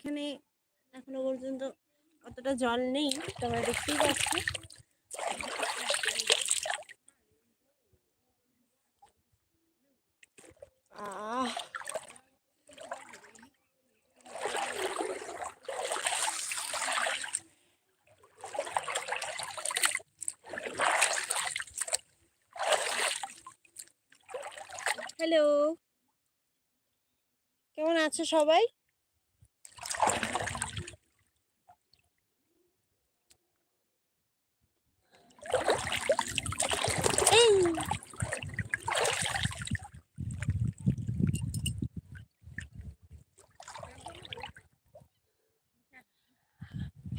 এখানে এখনও পর্যন্ত অতটা জল নেই তোমরা দেখতেই পাচ্ছ। হ্যালো কেমন আছো সবাই এই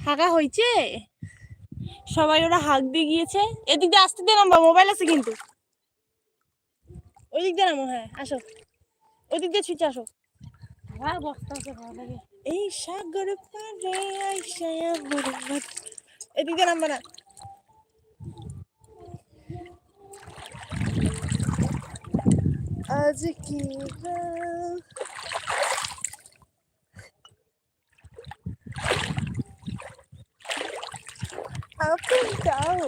হাগা হয়েছে সবাই ওরা হাঁক দিয়ে গিয়েছে। এদিক দিয়ে আসতে দিয়ে নাম্বার মোবাইল আছে কিন্তু। ওই দিক দিয়ে নামো হ্যাঁ আসো। ওই দিক দিয়ে ছুটে আসো। হ্যাঁ বস্তা আছে ভালো লাগে। এই সাগর পারে এদিক দিয়ে নামবা না। আজ কি রাত and down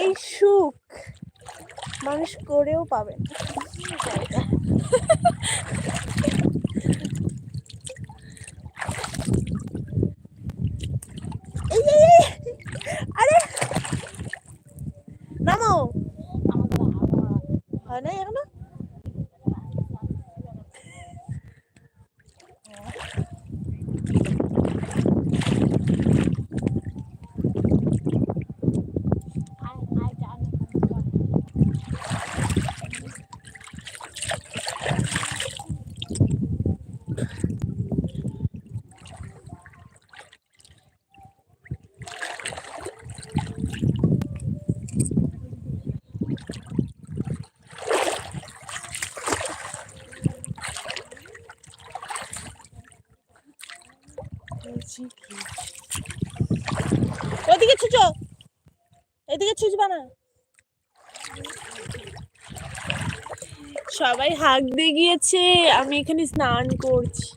এই সুখ মানুষ করেও পাবে না এই, এই, এই, আরে নামো হয় না এখনও ওদিকে ছুচো ছুচবা না? সবাই হাঁক দিয়ে গিয়েছে আমি এখানে স্নান করছি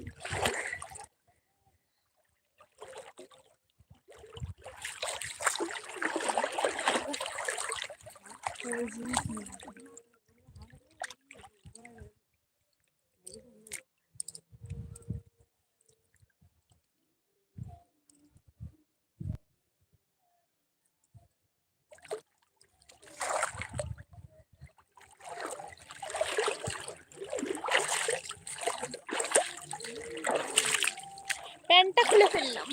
প্যান্টটা খুলে ফেললাম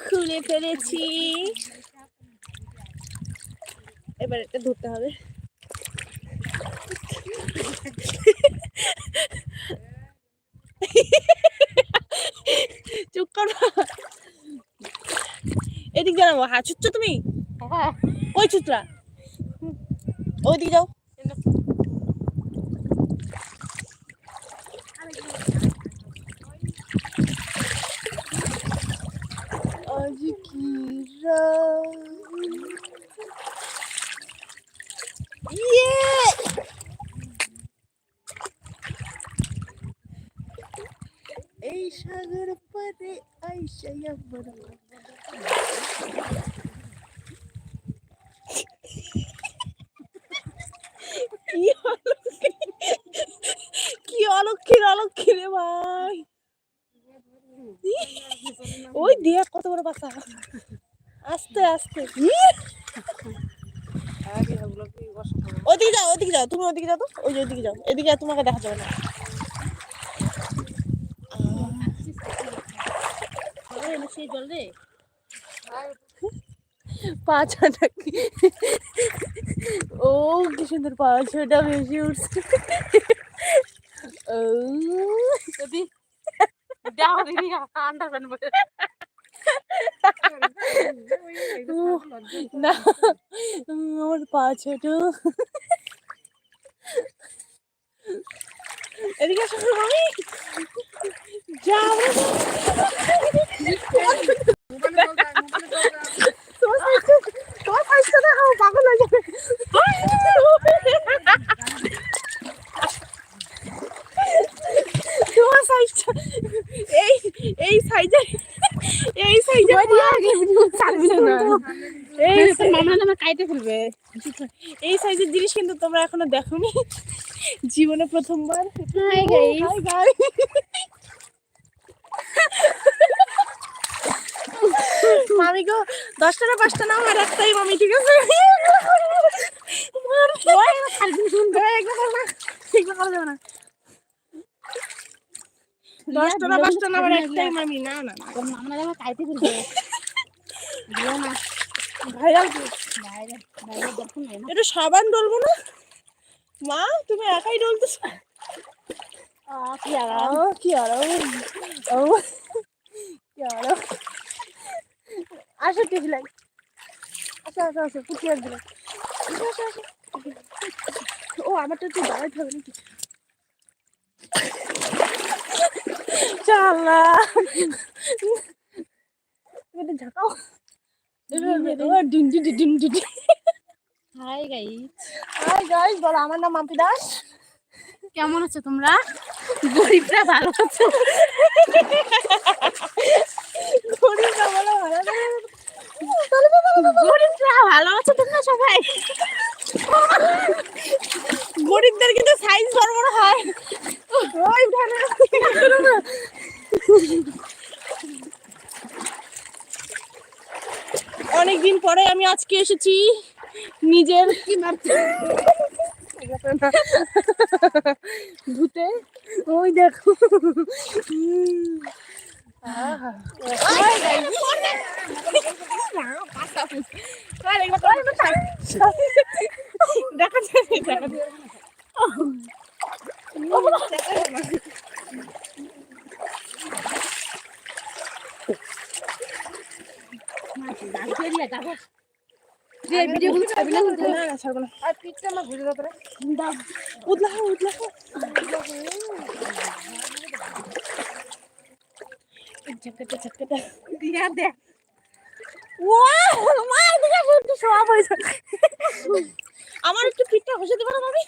খুলে ফেলেছি এবার এটা ধরতে হবে। চুপ করো এদিক জানাব হ্যাঁ ছুটছো তুমি? হ্যাঁ। ওই ছুটরা ওইদিকে যাও আজ কি রাত ইয়ে এই সাগর পারে আইসা আমার কি অলক্ষী কি অলক্ষীর অলক্ষী রে ভাই। ওই দিয়া কত বড় বাসা। আস্তে আস্তে! ওদিকে যাও ওদিকে যাও তুমি ওদিকে যাও তো? ওই যে ওদিকে যাও এদিকে আর তোমাকে দেখা যাবে না। সেই জল রে। পাঁচ নাকি ও কি সুন্দর পাঁচটা বেশি উঠছে। ও। যদি দেওয়া দিদি আন্ডার পরে। না। আমার পা ছোট। এদিকে দেখাও পাগল হয়ে যাবে তোমার সাইজটা এই এই সাইজের এই সাইজের এই মামা ফেলবে এই সাইজের জিনিস কিন্তু তোমরা এখনও দেখোনি। জীবনে প্রথমবার। Hi guys. মামি গো দশ টাকা পাঁচটা নাও আর একটাই মামি ঠিক আছে? না, না। একটাই মামি না না না। আমার না। ভাইরাল একটু সাবান ডলবো না? মা তুমি একাই ডলতেছো? আ কি আরাম। ও কি আরাম। কি আরাম। আসো টিফলাই আসো আসো আসো পুটি আর দিলাম আসো আসো আসো। ও আমারটা একটু দাঁড়াইতে হবে নাকি? চালা ঝাঁকাও। হাই গাইস হাই গাইস বলো আমার নাম মাম্পি দাস। কেমন আছো তোমরা? গরিবরা ভালো আছো। গরিবরা ভালো গরিবরা ভালো আছো তোমরা সবাই? গরিবদের কিন্তু সাইজ বড় বড় হয়। ওই উঠানে অনেকদিন পরে আমি আজকে এসেছি নিজের ভূতে ওই দেখো। দেখা যাবে দেখা যাবে ভিডিও গুলো ছাড়বি না কিন্তু না না ছাড়বো না। আর পিকটা আমার ঘুরে দাও তোরা। দাও দিয়া দে। মা একটু শোয়া পড়েছে আমার একটু পিঠটা ঘষে দেবে না মামি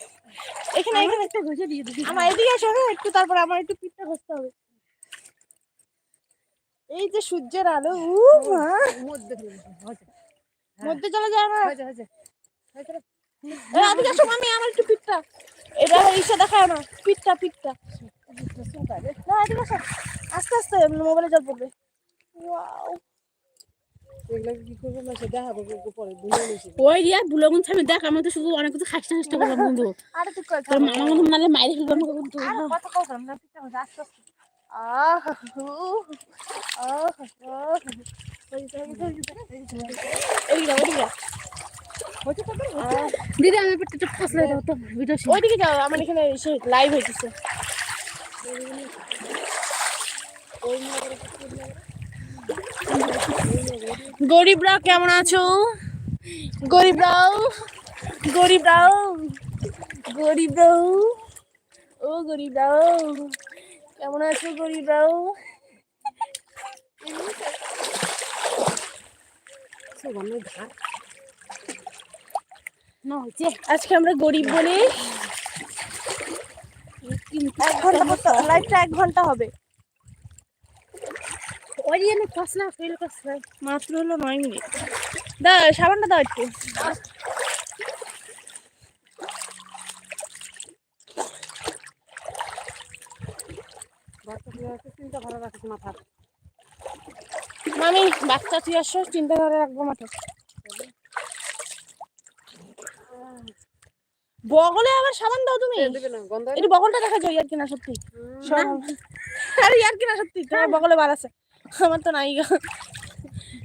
এখানে এখানে। একটা ঘষে দিয়ে দিবি। আমার এদিকে আসো একটু তারপর আমার একটু পিঠটা ঘষতে হবে। এই যে সূর্যের আলো উ মা। মধ্যে মধ্যে চলে যায় না আসো মামি আমার একটু পিঠটা। এটা ইসে দেখায় না। পিঠটা পিঠটা। না এদিকে আসো। আস্তে আস্তে মোবাইলে জল পড়বে। দেখ আমি তো শুধু অনেক কিছু করলাম বন্ধু। তুই কর মামা নালে ফেলব আস্তে আহ দিদি, আমি পেটে ফসলে দাও তো ভিডিও ওইদিকে যাও, আমার এখানে লাইভ হইতেছে। গরিবরা কেমন আছো? গরিবরাও গরিবরাও গরিবরাও, ও গরিবরাও, কেমন আছো গরিবরাও? হয়েছে আজকে আমরা গরিব বলে এক ঘণ্টা লাইভটা এক ঘণ্টা হবে। ফেল মাত্র হলো নয় মিনিট দা সাবানটা দাও একটু। চিন্তা ভালো রাখিস মাথা মামি বাচ্চা তুই আসো চিন্তা করে রাখব মাথা বগলে আবার সাবান দাও তুমি। একটু বগলটা দেখা যায় ইয়ার কিনা সত্যি। আরে ইয়ার কিনা সত্যি তোমার বগলে বার আছে। আমার তো নাই গো।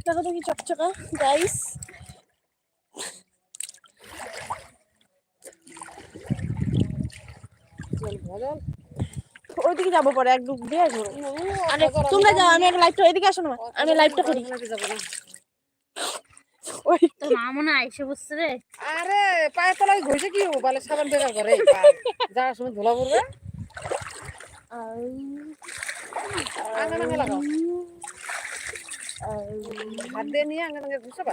দেখো তো কি চকচকা গাইস ওইদিকে যাব পরে এক ডুব দিয়ে আসব। আরে তোমরা যাও আমি একটা লাইভটা ওইদিকে আসো না আমি লাইভটা করি। ওই তো মা মনে এসে বসছে রে। আরে পায়ের তলায় ঘষে কি হব বালে সাবান বেকার করে। যাওয়ার সময় ধুলা পড়বে। আঙ্গান আঙ্গে লাগাও হাত দিয়ে নিয়ে আঙ্গান ঘষে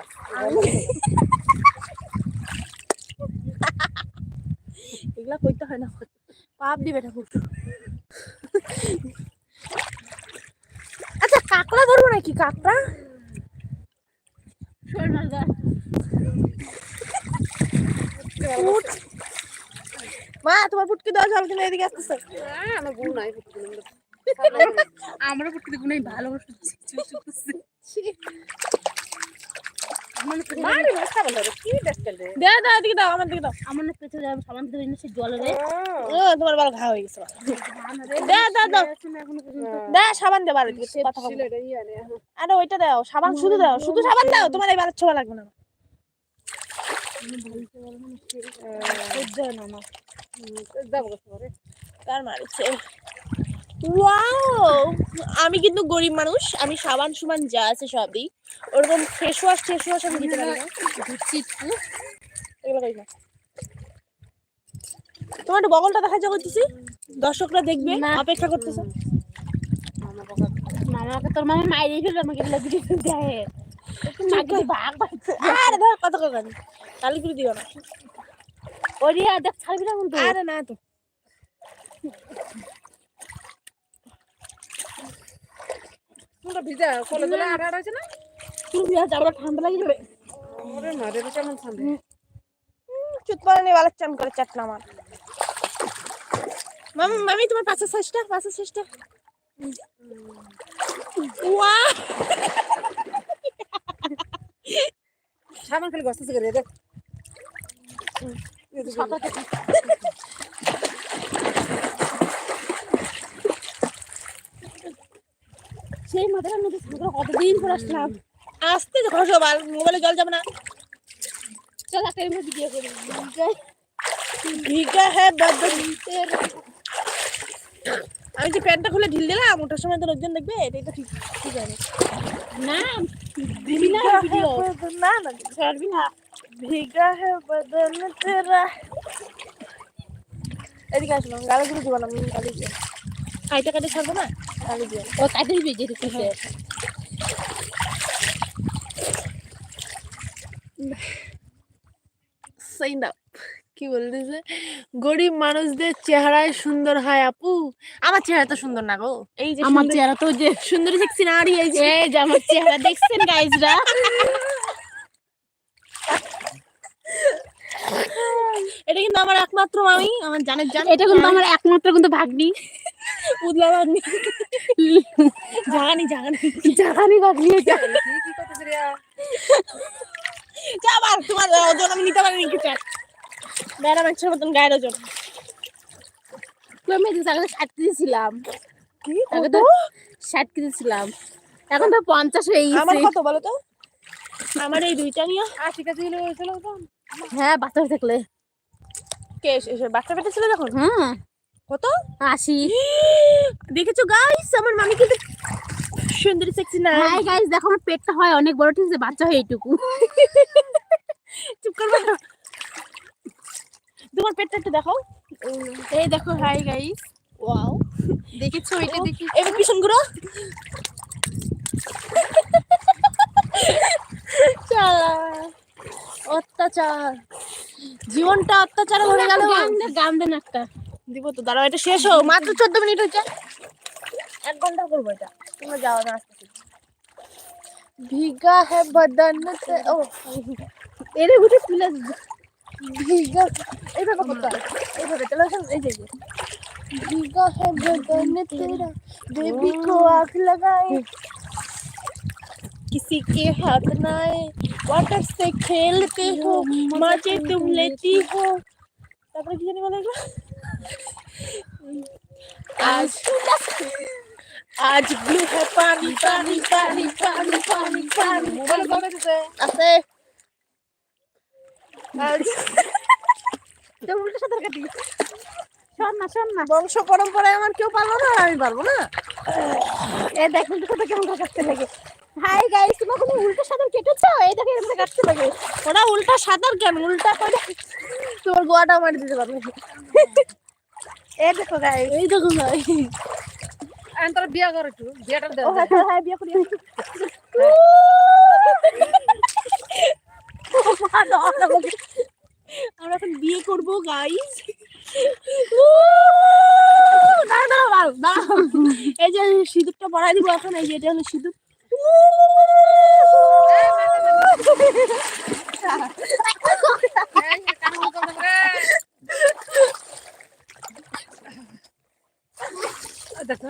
এগুলা কইতে হয় না পাপ দিবে ঠাকুর আচ্ছা কাকড়া ধরবো নাকি? কাকড়া। মা তোমার ফুটকি দেওয়া জল কিনে এদিকে আসতেছে। আমার গুণ নাই আমরা প্রত্যেক গুণাই ভালো দাও দাও এদিকে দাও আমার দিকে দাও। আমার না পেছনে যাবে সাবান ধরে নিয়ে সে জলে রে। ও। তোমার বাল ঘা হয়ে গেছে দাও দাও দাও দাও সাবান দে বাড়ি কথা বলব। সিলেটে নে, আরে ওইটা দাও সাবান শুধু দাও শুধু সাবান দাও তোমার এই বালের ছোঁয়া লাগবে না। আমার। কার মারছে। ওয়াও আমি কিন্তু গরিব মানুষ আমি সাবান সুবান যা আছে সবই। ওরকম ফেস ওয়াশ ফেস ওয়াশ আমি দিতে পারি না। ঘুরছি একটু এগুলো করি না। তোমার বগলটা দেখা যা করতেছি। দর্শকরা দেখবে। অপেক্ষা করতেছে। মামাকে তোর মামা মাইরে ফেলবে আমাকে এগুলো দিকে দেয়। মাকে ভাগ ভাগ আরে ধর কত কানি কালি করে দিও না। ওরে দেখ ছাড়বি না আরে না তো। তোমরা ভিজা কলে জলে আড়া আড়া হয়েছে না? তুমি বিয়া যাব ঠান্ডা লাগি যাবে। ওরে মারে রে কেমন ঠান্ডা। চুত পরে নিয়ে বালার চান করে চাটনা আমার। মামি মামি তোমার পাঁচের সাইজটা পাঁচের সাইজটা ওয়া সাবান খালি গসতেছে করে দেখ সেই মাথার মধ্যে সাঁতরা কতদিন পর আসলাম আসতে ঘষো বাল মোবাইলে জল যাবে না। চল একটা এমনি ভিডিও করি। ভিগা হ্যাঁ আমি যে প্যান্টটা খুলে ঢিল দিলাম ওটার সময় তো লোকজন দেখবে এটাই তো ঠিক ঠিক আছে না দিবি না ভিডিও না না ছাড়বি না। ভিগা হে বদন তেরা। এদিকে আসলাম গালি গুলো দিব না আমি গালি দিয়ে কাইটা কাটে ছাড়বো না? ও সাইন আপ কি বলতেছে? গরিব মানুষদের চেহারায় সুন্দর হয় আপু। আমার চেহারা তো সুন্দর না গো। এই যে আমার চেহারা তো যে সুন্দরী দেখছি না আর এই যে এই যে আমার চেহারা দেখছেন গাইজরা এটা কিন্তু আমার একমাত্র মামি আমার জানের জান। এটা কিন্তু আমার একমাত্র কিন্তু ভাগ্নি। উদলা ভাগ্নি জাগানি জাগানি। জাগানি ভাগ্নি এটা। কি কি করতেছে রে যা আবার তোমার ওজন আমি নিতে পারিনি কি চাট ম্যাডাম মতন গায়ের ওজন। আমি এদিকে ষাট কেজি ছিলাম। কি? তো ষাট কেজি ছিলাম। এখন তো পঞ্চাশ হয়ে আমার গেছে কত বলো তো? আমার এই দুইটা নিয়ে আশি হয়েছিল হ্যাঁ বাচ্চা থাকলে। কে এসে বাচ্চা পেটে ছিল যখন? হ্যাঁ কত? আশি। দেখেছ গাইস আমার মামি কিন্তু সুন্দরী সেক্সি না। হাই গাইস দেখো আমার পেটটা হয় অনেক বড় ঠিক আছে? বাচ্চা হয় এইটুকু। চুপ করবে না। তোমার পেটটা একটু দেখাও। এই দেখো হাই গাইস ওয়াও দেখেছ এটা দেখি এবার পিছন ঘুরো চালা। অত্যাচার। জীবনটা অত্যাচারে ভরে গেল। গান দে একটা দিব তো দাঁড়াও এটা শেষ হোক মাত্র চোদ্দ মিনিট হচ্ছে এক ঘন্টা করবো এটা তোমরা যাও না আসতেছি ভিগা হে বদন তে ও এরে উঠে তুলে ভিগা এইভাবে করতে হয় এইভাবে টেলিভিশন এই যে এই যে। ভিগা হে বদন তেরা बेबी को आग लगाए किसी के हाथ ना आए वाटर से खेलते हो मजे तुम लेती हो তারপরে কি জানি বলে এগুলো? আজ আজ ব্লু পানি পানি পানি পানি পানি। পানি মোবাইল কবে দিতে আছে। আজ তো উল্টো সাঁতার কাটি। শোন না শোন না। বংশ পরম্পরায় আমার কেউ পারব না আমি পারব না। এ দেখ তো সাঁতার কেমন কাটতে লাগে। হাই গাইস তোমরা কোনো উল্টো সাঁতার কেটেছো? এই দেখো এরকম কাটতে লাগে। ওরা উল্টা সাঁতার কেমন? উল্টা করে তোর গোয়াটা মারি দিতে পারবে। এই দেখো গাইস এই দেখো ভাই এখন বিয়া কর একটু বিয়াটা দে ও হ্যাঁ হ্যাঁ, বিয়ে করি আমরা এখন বিয়ে করব গাইস এই যে সিঁদুরটা পরাই দিব এখন এই যে এটা হলো সিঁদুর এই, কান বন্ধ কর রে। এই দেখো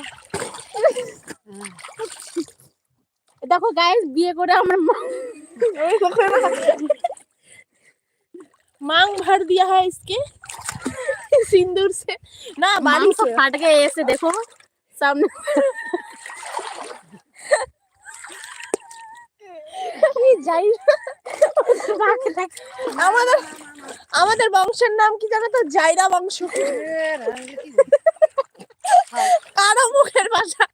দেখো গাইস বিয়ে করে আমার মা मांग भर दिया है इसके सिंदूर से ना बारिश मांग तो फट गए ऐसे देखो सामने এই যাই আমাদের আমাদের বংশের নাম কি জানো তো জাইরা বংশ এ রাঙ্গি কি? কারও মুখের ভাষা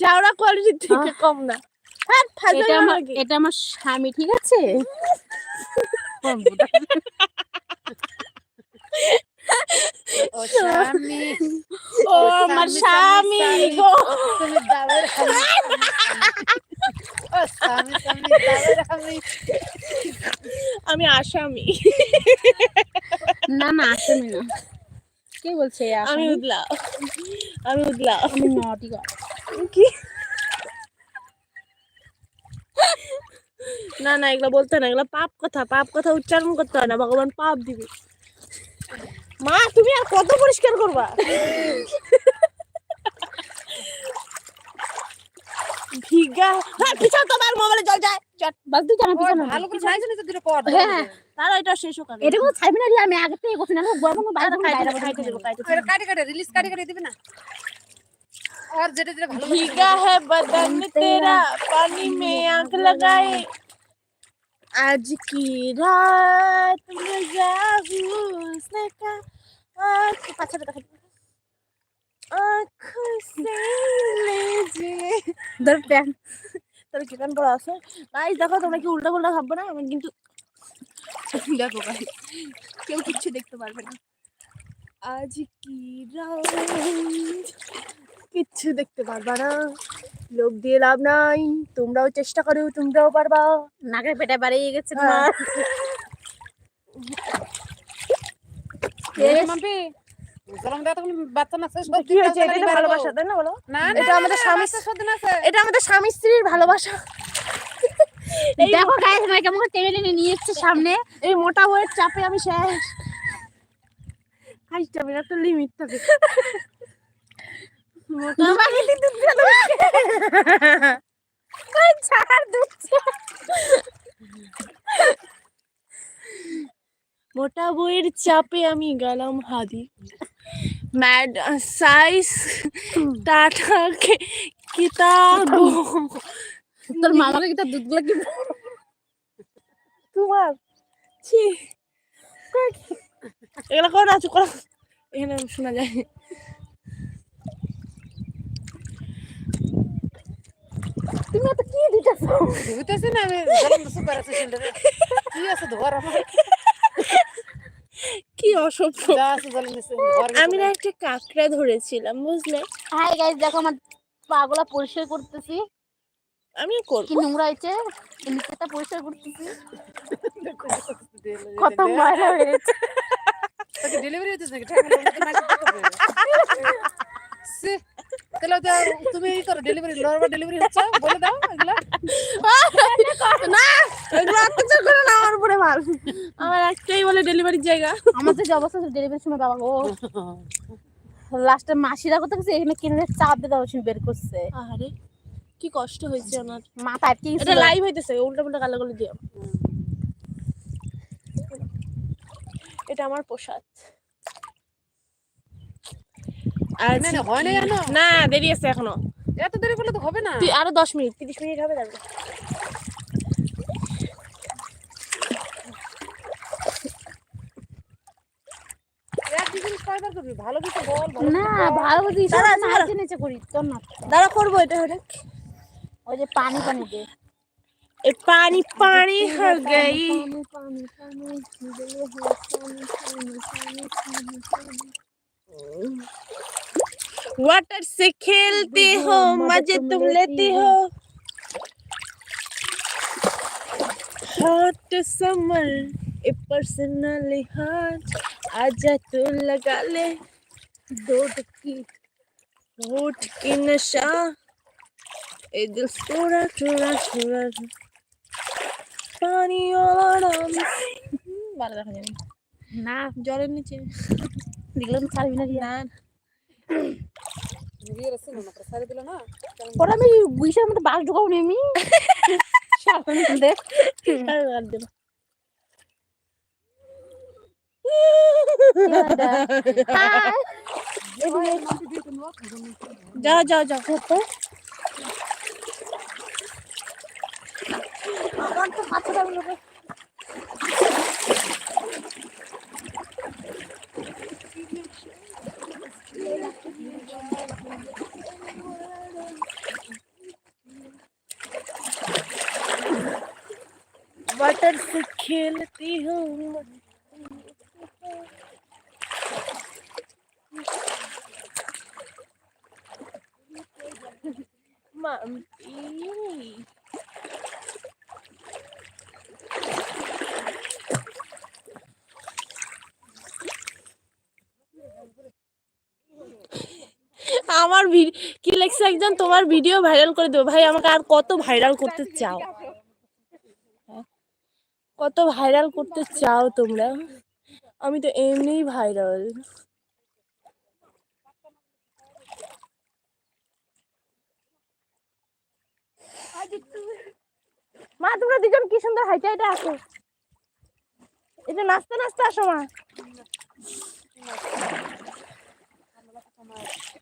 জাউরা কোয়ালিটি থেকে কম না। হ্যাঁ ফাজল এটা আমার লাগে। এটা আমার স্বামী ঠিক আছে? ও স্বামী। ও আমার স্বামী গো। আমি আসামি। না না আসেনি না। কে বলছে আমি উদলা আমি উদলা আমি নটি কি না না এগুলো বলতে না এগুলো পাপ কথা পাপ কথা উচ্চারণ করতে হয় না ভগবান পাপ দিবে। মা তুমি আর কত পরিষ্কার করবা? ভিগা হ্যাঁ পিছাও তোমার মোবাইলে জল যায়। চট বাস জানা ও পিছনে ভালো করে সাইজ নিতে দিলে পর হ্যাঁ তারা এটা শেষ হোক আগে। এটা কোনো ছাড়বি না রে, আমি আগে থেকে করছি না গো কোনো বাইরে কোনো খাইতে বাইরে দেবো, খাইতে দেবো, খাইতে দেবো। এটা কাটি কাটি রিলিজ কাটি কাটি দিবি না আর যেটা যেটা ভালো লাগে भीगा है बदन तेरा पानी में आंख लगाए आज की रात में जागू उसने का आँख पाछा देखा आँख से लीजिए ধর প্যান তোর কি প্যান পরা আছে গাইস দেখো তোমরা কি উল্টা পাল্টা ভাববে না আমি কিন্তু দেখো গাইস কেউ কিচ্ছু দেখতে পারবে না। আজ কি রাত? কিচ্ছু দেখতে পারবা না। লোক দিয়ে লাভ নাই। তোমরাও চেষ্টা করো তোমরাও পারবা। নাকের পেটে বাড়িয়ে গেছে। তোমার। এটা ভালোবাসা বলো। এটা এটা আমাদের স্বামী- স্ত্রীর ভালোবাসা। দেখো গাইস আমার কেমন টেনে টেনে নিয়ে এসছে সামনে। এই মোটা বইয়ের চাপে আমি শেষ। হাসতে হবে একটা লিমিট থাকে। মোটা বইয়ের চাপে আমি গেলাম হাদি ম্যাড সাইজ টাটা কিতাব। তোর মামাকে কি তার দুধগুলো কি তোমার? ছি। এগুলো করে আছে করো। এখানে শোনা যায়। তুমি এত কি দিতেছো? ধুইতেছি না আমি দাও সুপার আছে সেন্টারে কি আছে ধর আমার? কি অসভ্য। আমি না একটা কাঁকড়া ধরেছিলাম বুঝলে? হাই গাইস দেখো আমার পাগুলা পরিষ্কার করতেছি। আমি করব। কি নোংরা হয়েছে? নিচেটা পরিষ্কার করতেছি। কত ময়লা হয়েছে। তোকে ডেলিভারি হইতেছে নাকি? তাহলে তো তুমি এই করো ডেলিভারি ডেলিভারি হচ্ছে বলে দাও এগুলা। না এগুলো অত্যাচার করে না আমার উপরে মাল আমার একটাই বলে ডেলিভারির জায়গা। আমার তো যে অবস্থা ডেলিভারির সময় বাবা ও লাস্টে মাসিরা করতে গেছে এখানে কিনে চাপ দিয়ে দেওয়া বের করছে। আরে কি কষ্ট হয়েছে ওনার মাথা আটকে এটা লাইভ হইতেছে উল্টা পুল্টা গালা গলে দিও। এটা আমার প্রসাদ আর না, না, হয় এখনও? না দেরি আছে এখনও। এত দেরি করলে তো হবে না। তুই আরও দশ মিনিট তিরিশ মিনিট হবে ভালো না ভালো বুঝি দাঁড়া। নাচে নেচে করি তোর না। দাঁড়া করব এটা হলে और ये पानी बने दे। ए, पानी पानी हो गई। वाटर से खेलते हो मज़े तुम लेते हो। हॉट समर ए पर्सनल हाथ आजा तू लगा ले। दो टक्की वोट की नशा। এই দিল চোরা চোরা চোরা পানি ভালো দেখা যাবে না। জলের নিচে। দেখলাম ছাড়বি না না। ওরা আমি বুঝে আমার বাস ঢুকাও নি আমি। দেখ। যাও যাও যাও। হ্যাঁ, হ্যাঁ। वाटर से खेलती हूँ। আমার কি লেখছে একজন তোমার ভিডিও ভাইরাল করে দেবো। ভাই, আমাকে আর কত ভাইরাল করতে চাও? কত ভাইরাল করতে চাও তোমরা? আমি তো এমনিই ভাইরাল মা, তোমরা দুজন কি সুন্দর হাইটা হাইটা আসো এটা নাচতে নাচতে আসো মা।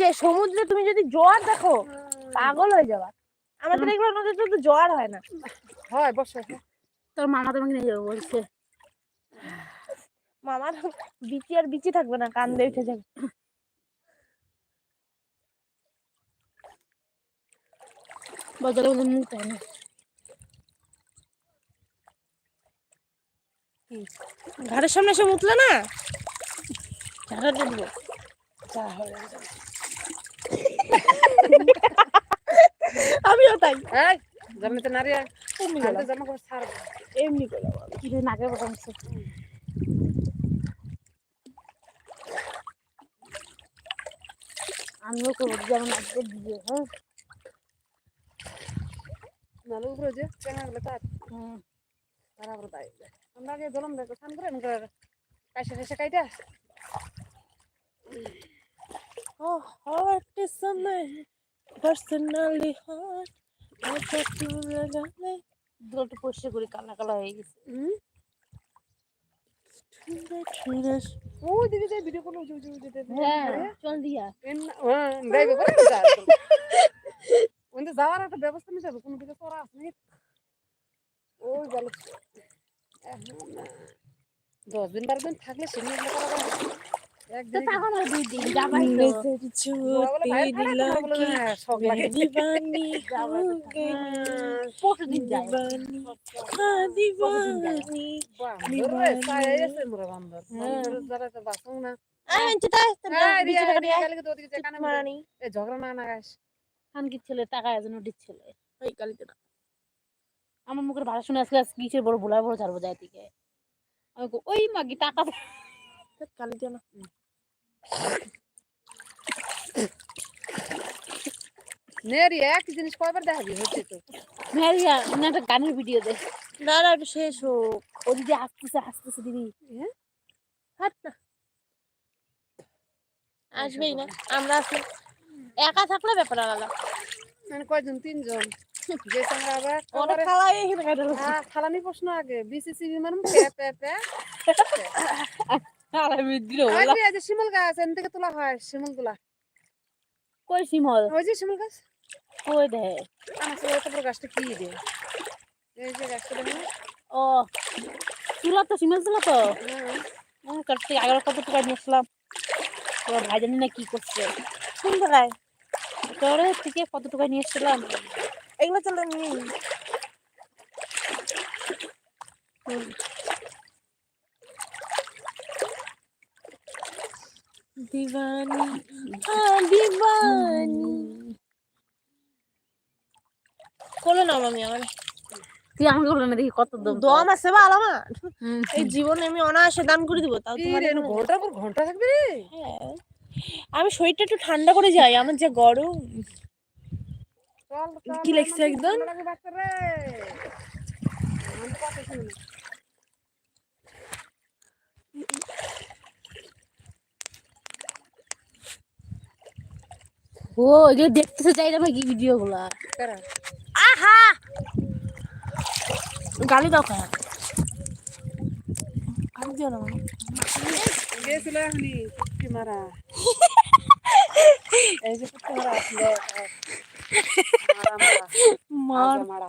যে সমুদ্রে তুমি যদি জোয়ার দেখো পাগল হয়ে যাবা। আমাদের এগুলো নদীতে তো জোয়ার হয় না। হয় বসে। তোর মামা তোমাকে নিয়ে যাব বলছে। মামার বিচি আর বিচি থাকবে না কান্দে উঠে যাবে। বদলে বদলে মুখ তাই না। ঘরের সামনে এসে মুতলে না? ঝাড়া দিয়ে দেবো। যা হয়ে যাবে। আমিও তাই। এই জমিতে নারী এমনি জামা করে ছাড় এমনি করলাম আমি। কি রে নাকের কথা বলছে আমিও করব যেমন আজকে দিয়ে হ্যাঁ। নালে উপরে যে চেঙ্গা গেলে তার। হুম। তারপরে তাই। আমরা আগে জলম দেখো স্নান করে করে কাইসে কাইসে কাইটা। Oh, heart is summer, personally hot. আচ্ছা তুই লাগালে দুটো পরিষ্কার করি কালা কালা হয়ে গেছে। ওই দিকে যে ভিডিও যে ওই যে হ্যাঁ চল দিয়া। হ্যাঁ যাইবে করে যা ওইতে যাওয়ার একটা ব্যবস্থা নিতে হবে কোনো দিকে তোরা আসনি ওই বলো দশ দিন বারো দিন থাকলে সেদিন করা হ্যাঁ। ছেলে টাকা আমার মুখের ভাষা শুনে আজকে কিসের বড় ভোলা বড় ছাড়বো যায় থেকে আমি ওই মাগি টাকা দে। কালিতে না। নে রিয়া একই জিনিস কয়বার দেখাবি? হচ্ছে তো। মেরিয়া না একটা গানের ভিডিও দে। না না একটু শেষ হোক। ও দিদি আসতেছে আসতেছে দিদি। হাট না। আসবেই না। আমরা আছি একা থাকলে ব্যাপার আলাদা। মানে কয়জন? তিনজন? হ্যাঁ, খালানি প্রশ্ন আগে। বিসিসি বিমান পে পে পে। আর আমি দিল শিমুল গাছ এন থেকে তোলা হয় শিমুলগুলা কই সিমল ওই যে শিমুল গাছ। কই দে? আমার সে এত বড় গাছটা কি দে এই যে গাছটা দেখুন ও তুলা তো সিমেল তুলা তো? কাটতে আগে কত টাকা নিয়ে আসলাম তোর ভাই জানি না কি করছে। কোন তোর থেকে কত টাকা নিয়ে এসেছিলাম এগুলো চলে নিয়ে দিবানি দিবানি কোলে নাও আমি আমার তুই আমাকে বলে না দেখি কত দম দম আছে বা আমার এই জীবনে আমি অনায়াসে দান করে দিব তাও তোমার ঘণ্টার পর ঘণ্টা থাকবে রে? হ্যাঁ। আমি শরীরটা একটু ঠান্ডা করে যাই আমার যে গরম। কি লেখছে একদম? ঠান্ডা লাগে বাচ্চা রে আমি তো কথা শুনি না। ও এগুলো দেখতেছে চাই না কি ভিডিও গুলা? আহা! গালি দাও কেন গালি দিও না গেছিল এখনই পুটকি মারা। এই যে পুটকি মারা আসলে মারা মারা।